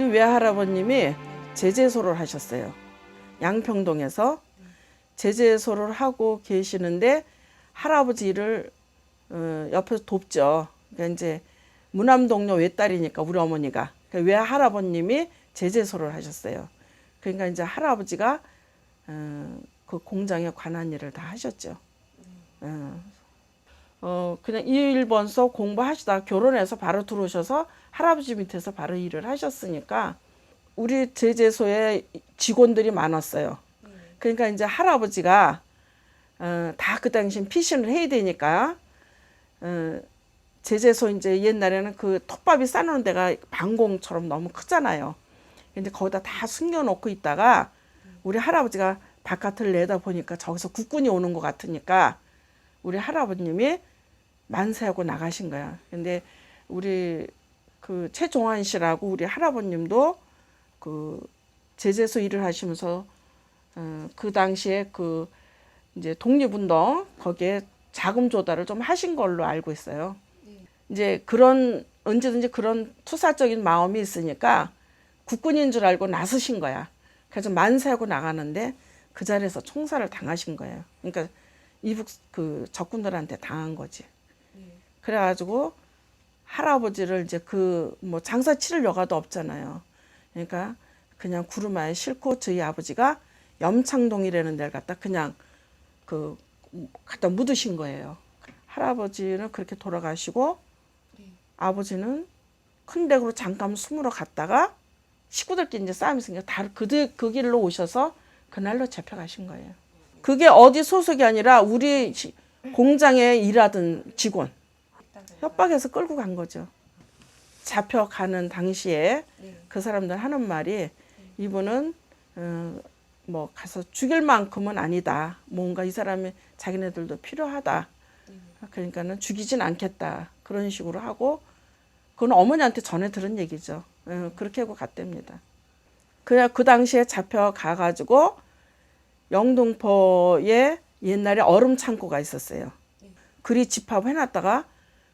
외할아버님이 제재소를 하셨어요. 양평동에서 제재소를 하고 계시는데 할아버지 일을 어, 옆에서 돕죠. 그러니까 이제 무남동료 외딸이니까 우리 어머니가 그러니까 외할아버님이 제재소를 하셨어요. 그러니까 이제 할아버지가 어, 그 공장에 관한 일을 다 하셨죠. 그냥 일본서 공부하시다 결혼해서 바로 들어오셔서 할아버지 밑에서 바로 일을 하셨으니까 우리 제재소에 직원들이 많았어요. 그러니까 이제 할아버지가 어, 다 그 당시 피신을 해야 되니까 어, 제재소 이제 옛날에는 그 톱밥이 싸놓은 데가 방공처럼 너무 크잖아요. 근데 거기다 다 숨겨놓고 있다가 우리 할아버지가 바깥을 내다 보니까 저기서 국군이 오는 것 같으니까 우리 할아버님이 만세하고 나가신 거야. 근데 우리 그 최종환 씨라고 우리 할아버님도 그 제재소 일을 하시면서 어, 그 당시에 그 이제 독립운동 거기에 자금 조달을 좀 하신 걸로 알고 있어요. 이제 그런 언제든지 그런 투사적인 마음이 있으니까 국군인 줄 알고 나서신 거야. 그래서 만세하고 나가는데 그 자리에서 총살을 당하신 거예요. 그러니까 이북 그 적군들한테 당한 거지. 그래가지고 할아버지를 이제 그 뭐 장사 치를 여가도 없잖아요. 그러니까 그냥 구루마에 싣고 저희 아버지가 염창동이라는 데를 갖다 그냥 그 갖다 묻으신 거예요. 할아버지는 그렇게 돌아가시고 아버지는 큰 댁으로 잠깐 숨으러 갔다가 식구들끼리 이제 싸움이 생겨 다그 그 길로 오셔서 그날로 잡혀가신 거예요. 그게 어디 소속이 아니라 우리 시- 공장에 일하던 직원 협박해서 끌고 간 거죠. 잡혀가는 당시에 그 사람들 하는 말이 이분은 어, 뭐 가서 죽일 만큼은 아니다. 뭔가 이 사람이 자기네들도 필요하다. 그러니까는 죽이진 않겠다. 그런 식으로 하고 그건 어머니한테 전해 들은 얘기죠. 어, 그렇게 하고 갔답니다. 그래 그 당시에 잡혀 가 가지고 영등포에 옛날에 얼음 창고가 있었어요. 그리 집합 해놨다가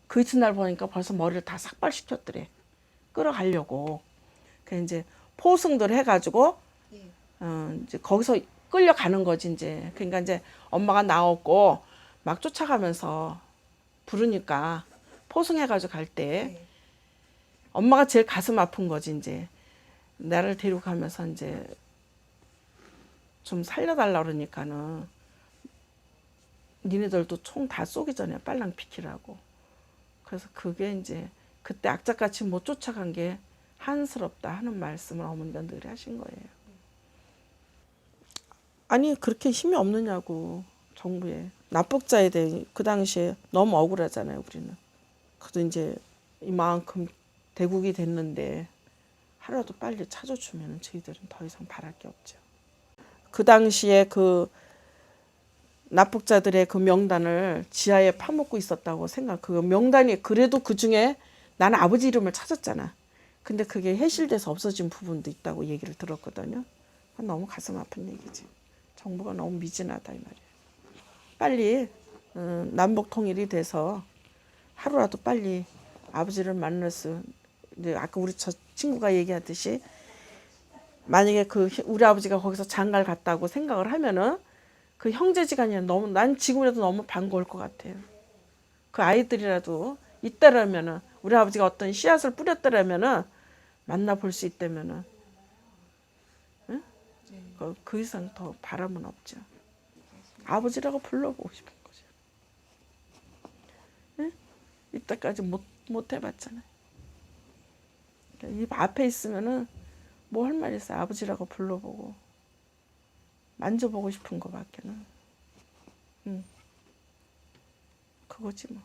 그 이튿날 보니까 벌써 머리를 다 삭발시켰더래. 끌어가려고. 그 이제 포승들 해가지고 어 이제 거기서 끌려가는 거지 이제. 그러니까 이제 엄마가 나왔고 막 쫓아가면서 부르니까 포승해가지고 갈 때 엄마가 제일 가슴 아픈 거지 이제. 나를 데리고 가면서 이제 좀 살려달라 그러니까는 니네들도 총 다 쏘기 전에 빨랑 비키라고. 그래서 그게 이제 그때 악착같이 못 쫓아간 게 한스럽다 하는 말씀을 어머니가 늘 하신 거예요. 아니 그렇게 힘이 없느냐고 정부에 납북자에 대해 그 당시에 너무 억울하잖아요 우리는. 그래도 이제 이만큼 대국이 됐는데 하루라도 빨리 찾아주면 저희들은 더 이상 바랄 게 없죠. 그 당시에 그 납북자들의 그 명단을 지하에 파묻고 있었다고 생각. 그 명단이 그래도 그 중에 나는 아버지 이름을 찾았잖아. 근데 그게 해실돼서 없어진 부분도 있다고 얘기를 들었거든요. 너무 가슴 아픈 얘기지. 정부가 너무 미진하다 이 말이에요. 빨리 어, 남북 통일이 돼서 하루라도 빨리 아버지를 만나서 이제 아까 우리 저 친구가 얘기하듯이 만약에 그 우리 아버지가 거기서 장가를 갔다고 생각을 하면은 그 형제지간이 너무 난 지금이라도 너무 반가울 것 같아요. 그 아이들이라도 있다라면은 우리 아버지가 어떤 씨앗을 뿌렸다라면은 만나 볼 수 있다면은 응? 그, 그 이상 더 바람은 없죠. 아버지라고 불러보고 싶은 거죠. 응? 이때까지 못, 못 해봤잖아요. 그러니까 입 앞에 있으면은 뭐 할 말 있어요. 아버지라고 불러보고. 만져보고 싶은 거밖에는. 응. 그거지 뭐.